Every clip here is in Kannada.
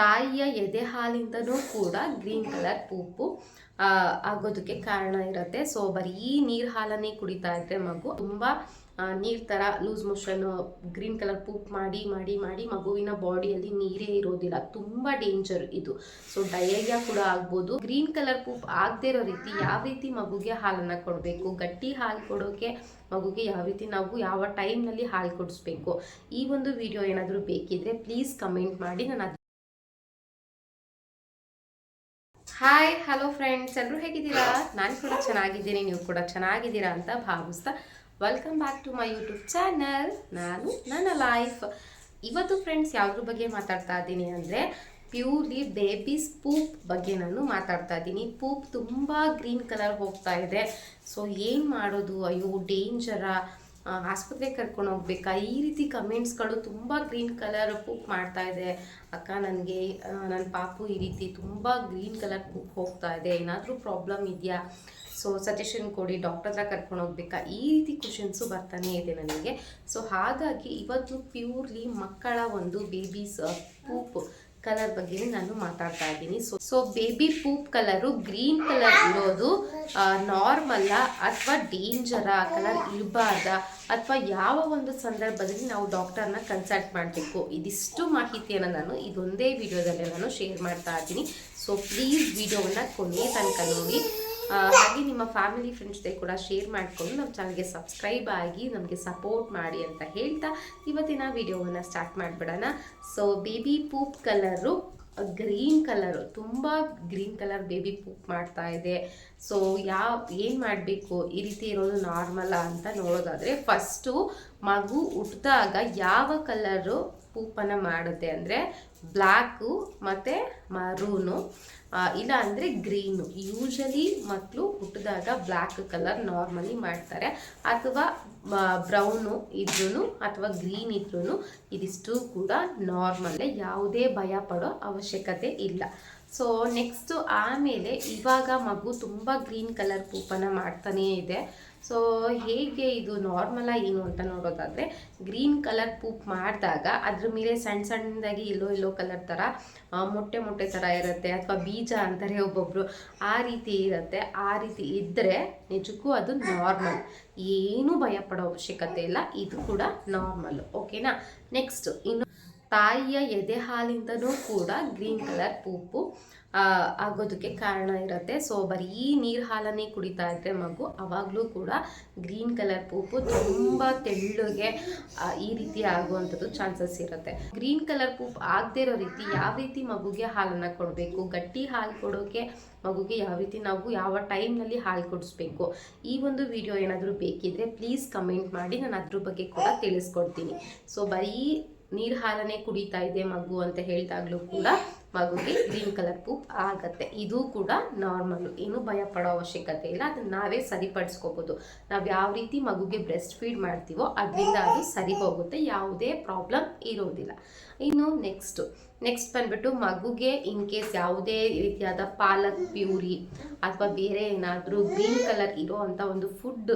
ತಾಯಿಯ ಎದೆ ಹಾಲಿಂದನೂ ಕೂಡ ಗ್ರೀನ್ ಕಲರ್ ಪೂಪು ಆಗೋದಕ್ಕೆ ಕಾರಣ ಇರುತ್ತೆ. ಸೊ, ಬರೀ ನೀರು ಹಾಲನ್ನೇ ಕುಡಿತಾ ಇದ್ರೆ ಮಗು ತುಂಬ ನೀರು ಥರ loose motion green colour poop ಮಾಡಿ ಮಾಡಿ ಮಾಡಿ ಮಗುವಿನ ಬಾಡಿಯಲ್ಲಿ ನೀರೇ ಇರೋದಿಲ್ಲ. ತುಂಬ ಡೇಂಜರ್ ಇದು. ಸೊ, ಡಯೇರಿಯಾ ಕೂಡ ಆಗ್ಬೋದು. ಗ್ರೀನ್ ಕಲರ್ ಪೂಪ್ ಆಗದೇ ಇರೋ ರೀತಿ ಯಾವ ರೀತಿ ಮಗುಗೆ ಹಾಲನ್ನು ಕೊಡಬೇಕು? ಗಟ್ಟಿ ಹಾಲು ಕೊಡೋಕೆ ಮಗುಗೆ ಯಾವ ರೀತಿ ನಾವು ಯಾವ ಟೈಮ್ನಲ್ಲಿ ಹಾಲು ಕೊಡಿಸ್ಬೇಕು? ಈ ಒಂದು ವಿಡಿಯೋ ಏನಾದರೂ ಬೇಕಿದ್ರೆ ಪ್ಲೀಸ್ ಕಮೆಂಟ್ ಮಾಡಿ. ನಾನು ಹಾಯ್ ಹಲೋ ಫ್ರೆಂಡ್ಸ್ ಎಲ್ಲರೂ ಹೇಗಿದ್ದೀರಾ? ನಾನು ಕೂಡ ಚೆನ್ನಾಗಿದ್ದೀನಿ, ನೀವು ಕೂಡ ಚೆನ್ನಾಗಿದ್ದೀರಾ ಅಂತ ಭಾವಿಸ್ತಾ welcome back to my YouTube channel ನಾನು ನನ್ನ ಲೈಫ್ ಇವತ್ತು ಫ್ರೆಂಡ್ಸ್ ಯಾವುದ್ರ ಬಗ್ಗೆ ಮಾತಾಡ್ತಾ ಇದ್ದೀನಿ ಅಂದರೆ ಪ್ಯೂರ್ಲಿ ಬೇಬೀಸ್ ಪೂಪ್ ಬಗ್ಗೆ ನಾನು ಮಾತಾಡ್ತಾ ಇದ್ದೀನಿ. ಪೂಪ್ ತುಂಬ ಗ್ರೀನ್ ಕಲರ್ ಹೋಗ್ತಾ ಇದೆ. ಸೊ ಏನು ಮಾಡೋದು? ಅಯ್ಯೋ ಡೇಂಜರಾ ಆಸ್ಪತ್ರೆಗೆ ಕರ್ಕೊಂಡು ಹೋಗ್ಬೇಕಾ? ಈ ರೀತಿ ಕಮೆಂಟ್ಸ್ಗಳು ತುಂಬ ಗ್ರೀನ್ ಕಲರ್ ಪೂಪ್ ಮಾಡ್ತಾ ಇದೆ. ಅಕ್ಕ, ನನಗೆ ನನ್ನ ಪಾಪು ಈ ರೀತಿ ತುಂಬ ಗ್ರೀನ್ ಕಲರ್ ಪೂಪ್ ಹೋಗ್ತಾ ಇದೆ. ಏನಾದರೂ ಪ್ರಾಬ್ಲಮ್ ಇದೆಯಾ? ಸೊ ಸಜೆಷನ್ ಕೊಡಿ. ಡಾಕ್ಟರ್ ಹತ್ರ ಕರ್ಕೊಂಡು ಹೋಗ್ಬೇಕಾ? ಈ ರೀತಿ ಕ್ವಶನ್ಸು ಬರ್ತಾನೆ ಇದೆ ನನಗೆ. ಸೊ ಹಾಗಾಗಿ ಇವತ್ತು ಪ್ಯೂರ್ಲಿ ಮಕ್ಕಳ ಒಂದು ಬೇಬೀಸ್ ಪೂಪ್ ಕಲರ್ ಬಗ್ಗೆ ನಾನು ಮಾತಾಡ್ತಾ ಇದ್ದೀನಿ. So so baby poop colour green colour ಇರೋದು ನಾರ್ಮಲ್ಲ ಅಥವಾ ಡೇಂಜರ ಕಲರ್ ಇರಬಾರ್ದ ಅಥವಾ ಯಾವ ಒಂದು ಸಂದರ್ಭದಲ್ಲಿ ನಾವು ಡಾಕ್ಟರ್ನ ಕನ್ಸಲ್ಟ್ ಮಾಡಬೇಕು. ಇದಿಷ್ಟು ಮಾಹಿತಿಯನ್ನು ನಾನು ಇದೊಂದೇ ವಿಡಿಯೋದಲ್ಲಿ ನಾನು ಶೇರ್ ಮಾಡ್ತಾ ಇದ್ದೀನಿ. ಸೊ ಪ್ಲೀಸ್ ವಿಡಿಯೋವನ್ನು ಕೊನೆಯ ತನಕ ನೋಡಿ. ಹಾಗೆ ನಿಮ್ಮ ಫ್ಯಾಮಿಲಿ ಫ್ರೆಂಡ್ಸ್ ಜೊತೆ ಕೂಡ ಶೇರ್ ಮಾಡಿಕೊಂಡು ನಮ್ಮ ಚಾನಲ್ಗೆ ಸಬ್ಸ್ಕ್ರೈಬ್ ಆಗಿ ನಮಗೆ ಸಪೋರ್ಟ್ ಮಾಡಿ ಅಂತ ಹೇಳ್ತಾ ಇವತ್ತಿನ ವಿಡಿಯೋವನ್ನು ಸ್ಟಾರ್ಟ್ ಮಾಡಿಬಿಡೋಣ. So baby poop colour green colour ತುಂಬ ಗ್ರೀನ್ ಕಲರ್ ಬೇಬಿ ಪೂಪ್ ಮಾಡ್ತಾ ಇದೆ. ಸೊ ಯಾವ, ಏನು ಮಾಡಬೇಕು? ಈ ರೀತಿ ಇರೋದು ನಾರ್ಮಲ್ಲ ಅಂತ ನೋಡೋದಾದರೆ ಫಸ್ಟು ಮಗು ಹುಟ್ಟಿದಾಗ ಯಾವ ಕಲರು ಪೂಪನ್ನು ಮಾಡುತ್ತೆ ಅಂದರೆ ಬ್ಲ್ಯಾಕು ಮತ್ತು ಮರೂನು ಇಲ್ಲ ಅಂದರೆ ಗ್ರೀನು ಯೂಶಲಿ ಮಕ್ಕಳು ಹುಟ್ಟಿದಾಗ ಬ್ಲ್ಯಾಕ್ ಕಲರ್ ನಾರ್ಮಲಿ ಮಾಡ್ತಾರೆ. ಅಥವಾ ಬ್ರೌನು ಇದ್ರೂ ಅಥವಾ ಗ್ರೀನ್ ಇದ್ರೂ ಇದಿಷ್ಟು ಕೂಡ ನಾರ್ಮಲ್ಲೇ ಯಾವುದೇ ಭಯ ಪಡೋ ಅವಶ್ಯಕತೆ ಇಲ್ಲ. ಸೊ ನೆಕ್ಸ್ಟು ಆಮೇಲೆ ಇವಾಗ ಮಗು ತುಂಬ ಗ್ರೀನ್ ಕಲರ್ ಪೂಪನ್ನು ಮಾಡ್ತಾನೇ ಇದೆ. ಸೊ ಹೇಗೆ ಇದು ನಾರ್ಮಲ ಏನು ಅಂತ ನೋಡೋದಾದರೆ ಗ್ರೀನ್ ಕಲರ್ ಪೂಪ್ ಮಾಡಿದಾಗ ಅದ್ರ ಮೇಲೆ ಸಣ್ಣ ಸಣ್ಣದಾಗಿ ಎಲ್ಲೋ ಎಲ್ಲೋ ಕಲರ್ ಥರ ಮೊಟ್ಟೆ ಮೊಟ್ಟೆ ಥರ ಇರುತ್ತೆ ಅಥವಾ ಬೀಜ ಅಂತಾರೆ ಒಬ್ಬೊಬ್ಬರು ಆ ರೀತಿ ಇರುತ್ತೆ. ಆ ರೀತಿ ಇದ್ದರೆ ನಿಜಕ್ಕೂ ಅದು ನಾರ್ಮಲ್ ಏನೂ ಭಯಪಡೋ ಅವಶ್ಯಕತೆ ಇಲ್ಲ. ಇದು ಕೂಡ ನಾರ್ಮಲ್ ಓಕೆನಾ ನೆಕ್ಸ್ಟ್ ಇನ್ನು ತಾಯಿಯ ಎದೆ ಹಾಲಿಂದನೂ ಕೂಡ ಗ್ರೀನ್ ಕಲರ್ ಪೂಪು ಆಗೋದಕ್ಕೆ ಕಾರಣ ಇರುತ್ತೆ. ಸೊ, ಬರೀ ನೀರು ಹಾಲನ್ನೇ ಕುಡಿತಾ ಇದ್ದರೆ ಮಗು ಅವಾಗಲೂ ಕೂಡ ಗ್ರೀನ್ ಕಲರ್ ಪೂಪು ತುಂಬ ತೆಳ್ಳಗೆ ಈ ರೀತಿ ಆಗುವಂಥದ್ದು ಚಾನ್ಸಸ್ ಇರುತ್ತೆ. ಗ್ರೀನ್ ಕಲರ್ ಪೂಪ್ ಆಗದೇ ಇರೋ ರೀತಿ ಯಾವ ರೀತಿ ಮಗುಗೆ ಹಾಲನ್ನು ಕೊಡಬೇಕು? ಗಟ್ಟಿ ಹಾಲು ಕೊಡೋಕೆ ಮಗುಗೆ ಯಾವ ರೀತಿ ನಾವು ಯಾವ ಟೈಮ್ನಲ್ಲಿ ಹಾಲು ಕೊಡಿಸ್ಬೇಕು? ಈ ಒಂದು ವಿಡಿಯೋ ಏನಾದರೂ ಬೇಕಿದ್ರೆ ಪ್ಲೀಸ್ ಕಮೆಂಟ್ ಮಾಡಿ, ನಾನು ಅದ್ರ ಬಗ್ಗೆ ಕೂಡ ತಿಳಿಸ್ಕೊಡ್ತೀನಿ. ಸೊ, ಬರೀ ನೀರು ಹಾಲನೇ ಕುಡಿತಾ ಇದೆ ಮಗು ಅಂತ ಹೇಳಿದಾಗ್ಲೂ ಕೂಡ ಮಗುಗೆ ಗ್ರೀನ್ ಕಲರ್ ಪೂಪ್ ಆಗತ್ತೆ. ಇದು ಕೂಡ ನಾರ್ಮಲ್. ಏನು ಭಯ ಪಡೋ ಅವಶ್ಯಕತೆ ಇಲ್ಲ. ಅದನ್ನ ನಾವೇ ಸರಿಪಡಿಸ್ಕೋಬೋದು. ನಾವು ಯಾವ ರೀತಿ ಮಗುಗೆ ಬ್ರೆಸ್ಟ್ ಫೀಡ್ ಮಾಡ್ತೀವೋ ಅದರಿಂದ ಅದು ಸರಿ ಹೋಗುತ್ತೆ. ಯಾವುದೇ ಪ್ರಾಬ್ಲಮ್ ಇರೋದಿಲ್ಲ. ಇನ್ನು ನೆಕ್ಸ್ಟು, ನೆಕ್ಸ್ಟ್ ಬಂದ್ಬಿಟ್ಟು ಮಗುಗೆ ಇನ್ ಕೇಸ್ ಯಾವುದೇ ರೀತಿಯಾದ ಪಾಲಕ್ ಪ್ಯೂರಿ ಅಥವಾ ಬೇರೆ ಏನಾದರೂ ಗ್ರೀನ್ ಕಲರ್ ಇರೋ ಅಂಥ ಒಂದು ಫುಡ್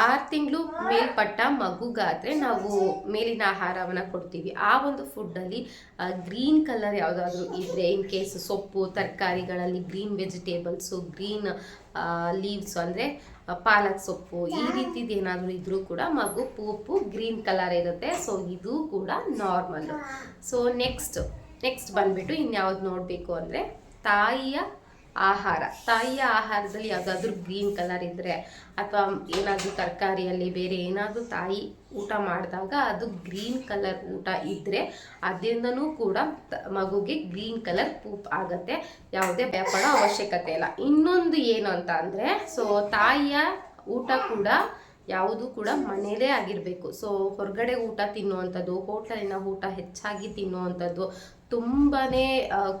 ಆರು ತಿಂಗಳು ಮೇಲ್ಪಟ್ಟ ಮಗುಗಾದರೆ ನಾವು ಮೇಲಿನ ಆಹಾರವನ್ನು ಕೊಡ್ತೀವಿ. ಆ ಒಂದು ಫುಡ್ಡಲ್ಲಿ ಗ್ರೀನ್ ಕಲರ್ ಯಾವುದಾದ್ರೂ ಇದ್ದರೆ ಇನ್ ಕೇಸ್ ಸೊಪ್ಪು, ತರಕಾರಿಗಳಲ್ಲಿ ಗ್ರೀನ್ ವೆಜಿಟೇಬಲ್ಸು, ಗ್ರೀನ್ ಲೀವ್ಸ್ ಅಂದರೆ ಪಾಲಕ್ ಸೊಪ್ಪು, ಈ ರೀತಿದು ಏನಾದರೂ ಇದ್ರೂ ಕೂಡ ಮಗು ಪೂಪು ಗ್ರೀನ್ ಕಲರ್ ಇರುತ್ತೆ. ಸೊ, ಇದು ಕೂಡ ನಾರ್ಮಲ್ ಸೊ, ನೆಕ್ಸ್ಟ್ ನೆಕ್ಸ್ಟ್ ಬಂದ್ಬಿಟ್ಟು ಇನ್ಯಾವ್ದು ನೋಡಬೇಕು ಅಂದರೆ, ತಾಯಿಯ ಆಹಾರ. ತಾಯಿಯ ಆಹಾರದಲ್ಲಿ ಯಾವುದಾದ್ರೂ ಗ್ರೀನ್ ಕಲರ್ ಇದ್ದರೆ ಅಥವಾ ಏನಾದರೂ ತರಕಾರಿಯಲ್ಲಿ ಬೇರೆ ಏನಾದರೂ ತಾಯಿ ಊಟ ಮಾಡಿದಾಗ ಅದು ಗ್ರೀನ್ ಕಲರ್ ಊಟ ಇದ್ದರೆ ಅದರಿಂದನೂ ಕೂಡ ಮಗುಗೆ ಗ್ರೀನ್ ಕಲರ್ ಪೂಪ್ ಆಗತ್ತೆ. ಯಾವುದೇ ಭಯಪಡೋ ಅವಶ್ಯಕತೆ ಇಲ್ಲ. ಇನ್ನೊಂದು ಏನು ಅಂತ ಅಂದರೆ ಸೊ ತಾಯಿಯ ಊಟ ಕೂಡ ಯಾವುದು ಕೂಡ ಮನೆಯದೇ ಆಗಿರಬೇಕು. ಸೊ ಹೊರಗಡೆ ಊಟ ತಿನ್ನುವಂಥದ್ದು ಹೋಟ್ಲಿನ ಊಟ ಹೆಚ್ಚಾಗಿ ತಿನ್ನುವಂಥದ್ದು ತುಂಬಾ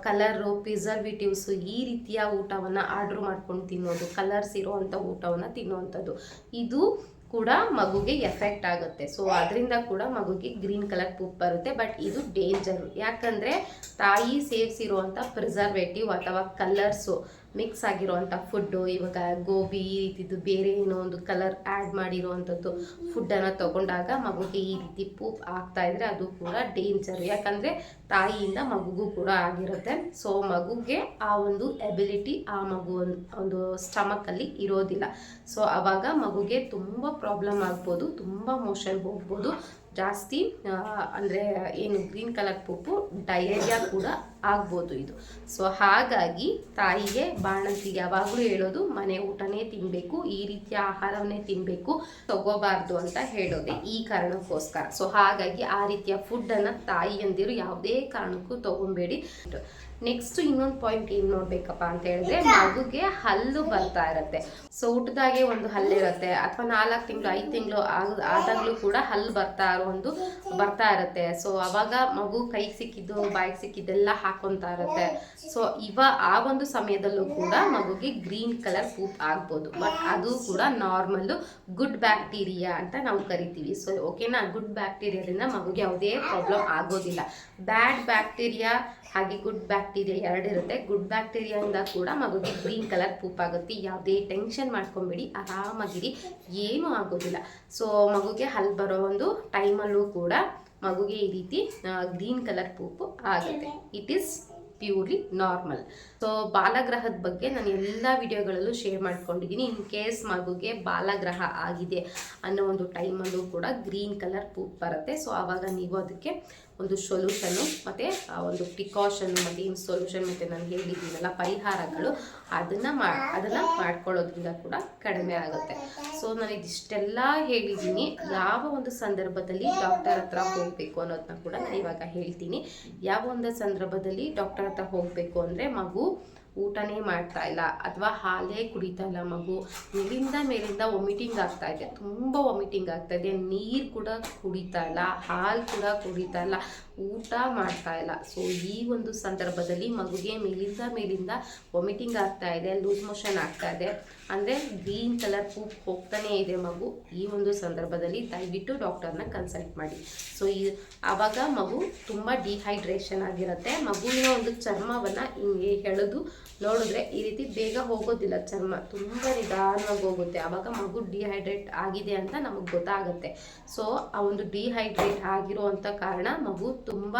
ಕಲರು, ಪ್ರಿಸರ್ವೇಟಿವ್ಸು ಈ ರೀತಿಯ ಊಟವನ್ನು ಆರ್ಡ್ರ್ ಮಾಡ್ಕೊಂಡು ತಿನ್ನೋದು, ಕಲರ್ಸ್ ಇರೋವಂಥ ಊಟವನ್ನು ತಿನ್ನುವಂಥದ್ದು. ಇದು ಕೂಡ ಮಗುಗೆ ಎಫೆಕ್ಟ್ ಆಗುತ್ತೆ. ಸೊ ಅದರಿಂದ ಕೂಡ ಮಗುಗೆ ಗ್ರೀನ್ ಕಲರ್ ಪೂಪ್ ಬರುತ್ತೆ. ಬಟ್ ಇದು ಡೇಂಜರು. ಯಾಕಂದರೆ ತಾಯಿ ಸೇವಿಸಿರುವಂಥ ಪ್ರಿಸರ್ವೇಟಿವ್ ಅಥವಾ ಕಲರ್ಸು ಮಿಕ್ಸ್ ಆಗಿರೋವಂಥ ಫುಡ್ಡು, ಇವಾಗ ಗೋಬಿ ಈ ರೀತಿದು ಬೇರೆ ಏನೋ ಒಂದು ಕಲರ್ ಆ್ಯಡ್ ಮಾಡಿರೋವಂಥದ್ದು ಫುಡ್ಡನ್ನು ತಗೊಂಡಾಗ ಮಗುಗೆ ಈ ರೀತಿ ಪೂಪ್ ಆಗ್ತಾ ಇದ್ರೆ ಅದು ಕೂಡ ಡೇಂಜರ್. ಯಾಕಂದರೆ ತಾಯಿಯಿಂದ ಮಗುಗೂ ಕೂಡ ಆಗಿರುತ್ತೆ. ಸೊ ಮಗುಗೆ ಆ ಒಂದು ಎಬಿಲಿಟಿ ಆ ಮಗು ಒಂದು ಒಂದು ಸ್ಟಮಕಲ್ಲಿ ಇರೋದಿಲ್ಲ. ಸೊ ಆವಾಗ ಮಗುಗೆ ತುಂಬ ಪ್ರಾಬ್ಲಮ್ ಆಗ್ಬೋದು, ತುಂಬ ಮೋಷನ್ ಹೋಗ್ಬೋದು. ಜಾಸ್ತಿ ಅಂದರೆ ಏನು ಗ್ರೀನ್ ಕಲರ್ ಪೂಪು ಡಯೇರಿಯಾ ಕೂಡ ಆಗ್ಬೋದು ಇದು. ಸೊ ಹಾಗಾಗಿ ತಾಯಿಗೆ ಬಾಣಂತಿಗೆ ಯಾವಾಗಲೂ ಹೇಳೋದು, ಮನೆ ಊಟನೇ ತಿನ್ನಬೇಕು ಈ ರೀತಿಯ ಆಹಾರವನ್ನೇ ತಿನ್ನಬೇಕು ತಗೋಬಾರ್ದು ಅಂತ ಹೇಳೋದೆ ಈ ಕಾರಣಕ್ಕೋಸ್ಕರ. ಸೊ ಹಾಗಾಗಿ ಆ ರೀತಿಯ ಫುಡ್ಡನ್ನು ತಾಯಿಯಂದಿರು ಯಾವುದೇ ಕಾರಣಕ್ಕೂ ತಗೊಬೇಡಿ. ನೆಕ್ಸ್ಟ್ ಇನ್ನೊಂದು ಪಾಯಿಂಟ್ ಏನು ನೋಡ್ಬೇಕಪ್ಪ ಅಂತ ಹೇಳಿದ್ರೆ ಮಗುಗೆ ಹಲ್ಲು ಬರ್ತಾ ಇರುತ್ತೆ. ಸೊ ಊಟದಾಗೆ ಒಂದು ಹಲ್ಲಿರುತ್ತೆ ಅಥವಾ ನಾಲ್ಕು ತಿಂಗಳು ಐದು ತಿಂಗಳು ಆದಾಗಲೂ ಕೂಡ ಹಲ್ಲು ಬರ್ತಾ ಇರೋ ಒಂದು ಬರ್ತಾ ಇರುತ್ತೆ. ಸೊ ಅವಾಗ ಮಗು ಕೈ ಸಿಕ್ಕಿದ್ದು ಬಾಯಿಗೆ ಸಿಕ್ಕಿದ್ದೆಲ್ಲ ಹಾಕೊಂತಾ ಇರುತ್ತೆ. ಸೊ ಇವ ಆ ಒಂದು ಸಮಯದಲ್ಲೂ ಕೂಡ ಮಗುಗೆ ಗ್ರೀನ್ ಕಲರ್ ಪೂಪ್ ಆಗ್ಬೋದು. ಬಟ್ ಅದು ಕೂಡ ನಾರ್ಮಲ್ಲು ಗುಡ್ ಬ್ಯಾಕ್ಟೀರಿಯಾ ಅಂತ ನಾವು ಕರಿತೀವಿ. ಸೊ ಓಕೆನಾ? ಗುಡ್ ಬ್ಯಾಕ್ಟೀರಿಯಾದಿಂದ ಮಗುಗೆ ಯಾವುದೇ ಪ್ರಾಬ್ಲಮ್ ಆಗೋದಿಲ್ಲ. ಬ್ಯಾಡ್ ಬ್ಯಾಕ್ಟೀರಿಯಾ ಹಾಗೆ ಗುಡ್ ಬ್ಯಾಕ್ಟೀರಿಯಾ ಎರಡಿರುತ್ತೆ. ಗುಡ್ ಬ್ಯಾಕ್ಟೀರಿಯಾಯಿಂದ ಕೂಡ ಮಗುಗೆ ಗ್ರೀನ್ ಕಲರ್ ಪೂಪ್ ಆಗುತ್ತೆ ಯಾವುದೇ ಟೆನ್ಷನ್ ಮಾಡ್ಕೊಬೇಡಿ, ಆರಾಮಾಗಿರಿ. ಏನೂ ಆಗೋದಿಲ್ಲ. ಸೊ ಮಗುಗೆ ಅಲ್ಲಿ ಬರೋ ಒಂದು ಟೈಮಲ್ಲೂ ಕೂಡ ಮಗುಗೆ ಈ ರೀತಿ ಗ್ರೀನ್ ಕಲರ್ ಪೂಪು ಆಗುತ್ತೆ. It is purely normal so ಬಾಲಗ್ರಹದ ಬಗ್ಗೆ ನಾನು ಎಲ್ಲ ವಿಡಿಯೋಗಳಲ್ಲೂ ಶೇರ್ ಮಾಡ್ಕೊಂಡಿದ್ದೀನಿ. ಇನ್ ಕೇಸ್ ಮಗುಗೆ ಬಾಲಗ್ರಹ ಆಗಿದೆ ಅನ್ನೋ ಒಂದು ಟೈಮಲ್ಲೂ ಕೂಡ ಗ್ರೀನ್ ಕಲರ್ ಪೂಪ್ ಬರುತ್ತೆ. ಸೊ ಆವಾಗ ನೀವು ಅದಕ್ಕೆ ಒಂದು ಸೊಲ್ಯೂಷನ್ನು ಮತ್ತು ಒಂದು ಪ್ರಿಕಾಷನ್ ಮತ್ತು ಏನು ಸೊಲ್ಯೂಷನ್ ಮತ್ತು ನಾನು ಹೇಳಿದ್ದೀನಲ್ಲ, ಪರಿಹಾರಗಳು ಅದನ್ನು ಮಾ, ಅದನ್ನು ಮಾಡ್ಕೊಳ್ಳೋದ್ರಿಂದ ಕೂಡ ಕಡಿಮೆ ಆಗುತ್ತೆ. ಸೊ ನಾನು ಇದಿಷ್ಟೆಲ್ಲ ಹೇಳಿದ್ದೀನಿ. ಯಾವ ಒಂದು ಸಂದರ್ಭದಲ್ಲಿ ಡಾಕ್ಟರ್ ಹತ್ರ ಹೋಗಬೇಕು ಅನ್ನೋದನ್ನ ಕೂಡ ನಾನು ಇವಾಗ ಹೇಳ್ತೀನಿ. ಯಾವ ಒಂದು ಸಂದರ್ಭದಲ್ಲಿ ಡಾಕ್ಟರ್ ಹತ್ರ ಹೋಗಬೇಕು ಅಂದರೆ ಮಗು ಊಟನೇ ಮಾಡ್ತಾ ಇಲ್ಲ ಅಥವಾ ಹಾಲೇ ಕುಡಿತಾ ಇಲ್ಲ ಮಗು. ಮೇಲಿಂದ ಮೇಲಿಂದ ವಾಮಿಟಿಂಗ್ ಆಗ್ತಾ ಇದೆ. ತುಂಬ ವಾಮಿಟಿಂಗ್ ಆಗ್ತಾ ಇದೆ. ನೀರು ಕೂಡ ಕುಡಿತಾ ಇಲ್ಲ. ಹಾಲು ಕೂಡ ಕುಡಿತಾ ಇಲ್ಲ. ಊಟ ಮಾಡ್ತಾ ಇಲ್ಲ. ಸೊ ಈ ಒಂದು ಸಂದರ್ಭದಲ್ಲಿ ಮಗುಗೆ ಮೇಲಿಂದ ಮೇಲಿಂದ ವಾಮಿಟಿಂಗ್ ಆಗ್ತಾ ಇದೆ. ಲೂಸ್ ಮೋಷನ್ ಆಗ್ತಾ ಇದೆ. ಅಂದರೆ ಗ್ರೀನ್ ಕಲರ್ ಪೂಪ್ ಹೋಗ್ತಾನೇ ಇದೆ ಮಗು. ಈ ಒಂದು ಸಂದರ್ಭದಲ್ಲಿ ದಯವಿಟ್ಟು ಡಾಕ್ಟರ್ನ ಕನ್ಸಲ್ಟ್ ಮಾಡಿ. ಸೊ ಈ ಆವಾಗ ಮಗು ತುಂಬ ಡಿಹೈಡ್ರೇಷನ್ ಆಗಿರುತ್ತೆ. ಮಗುವಿನ ಒಂದು ಚರ್ಮವನ್ನು ಹಿಂಗೆ ಹೇಳೋದು ನೋಡಿದ್ರೆ ಈ ರೀತಿ ಬೇಗ ಹೋಗೋದಿಲ್ಲ. ಚರ್ಮ ತುಂಬ ನಿಧಾನವಾಗಿ ಹೋಗುತ್ತೆ. ಆವಾಗ ಮಗು ಡಿಹೈಡ್ರೇಟ್ ಆಗಿದೆ ಅಂತ ನಮಗೆ ಗೊತ್ತಾಗುತ್ತೆ. ಸೊ ಆ ಒಂದು ಡಿಹೈಡ್ರೇಟ್ ಆಗಿರುವಂಥ ಕಾರಣ ಮಗು ತುಂಬ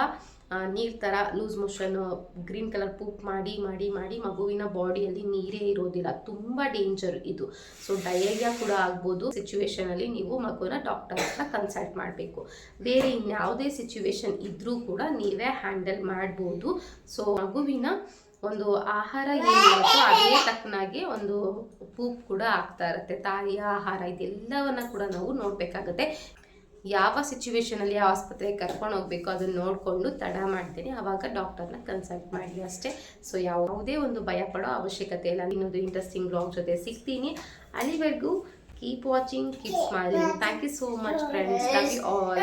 ನೀರು ಥರ loose motion green colour poop ಮಾಡಿ ಮಾಡಿ ಮಾಡಿ ಮಗುವಿನ ಬಾಡಿಯಲ್ಲಿ ನೀರೇ ಇರೋದಿಲ್ಲ. ತುಂಬ ಡೇಂಜರ್ ಇದು. ಸೊ ಡಯೇರಿಯಾ ಕೂಡ ಆಗ್ಬೋದು. ಸಿಚುವೇಶನಲ್ಲಿ ನೀವು ಮಗುನ ಡಾಕ್ಟರ್ ಹತ್ರ ಕನ್ಸಲ್ಟ್ ಮಾಡಬೇಕು. ಬೇರೆ ಇನ್ಯಾವುದೇ ಸಿಚುವೇಶನ್ ಇದ್ರೂ ಕೂಡ ನೀವೇ ಹ್ಯಾಂಡಲ್ ಮಾಡ್ಬೋದು. ಸೊ ಮಗುವಿನ ಒಂದು ಆಹಾರ ಏನಿರುತ್ತೋ ಅದೇ ತಕ್ಕನಾಗಿ ಒಂದು ಪೂಪ್ ಕೂಡ ಆಗ್ತಾ ಇರುತ್ತೆ. ತಾಯಿಯ ಆಹಾರ ಇದೆಲ್ಲವನ್ನ ಕೂಡ ನಾವು ನೋಡಬೇಕಾಗತ್ತೆ. ಯಾವ ಸಿಚುವೇಶನಲ್ಲಿ ಯಾವ ಆಸ್ಪತ್ರೆಗೆ ಕರ್ಕೊಂಡು ಹೋಗ್ಬೇಕು ಅದನ್ನು ನೋಡಿಕೊಂಡು ತಡ ಮಾಡ್ತೀನಿ. ಆವಾಗ ಡಾಕ್ಟರ್ನ ಕನ್ಸಲ್ಟ್ ಮಾಡಿ ಅಷ್ಟೇ. ಸೊ ಯಾವುದೇ ಒಂದು ಭಯ ಪಡೋ ಅವಶ್ಯಕತೆ ಇಲ್ಲ. ಇನ್ನೊಂದು ಇಂಟ್ರೆಸ್ಟಿಂಗ್ ಬ್ಲಾಗ್ ಜೊತೆ ಸಿಗ್ತೀನಿ. ಅಲ್ಲಿವರೆಗೂ keep watching keep smiling thank you so much friends all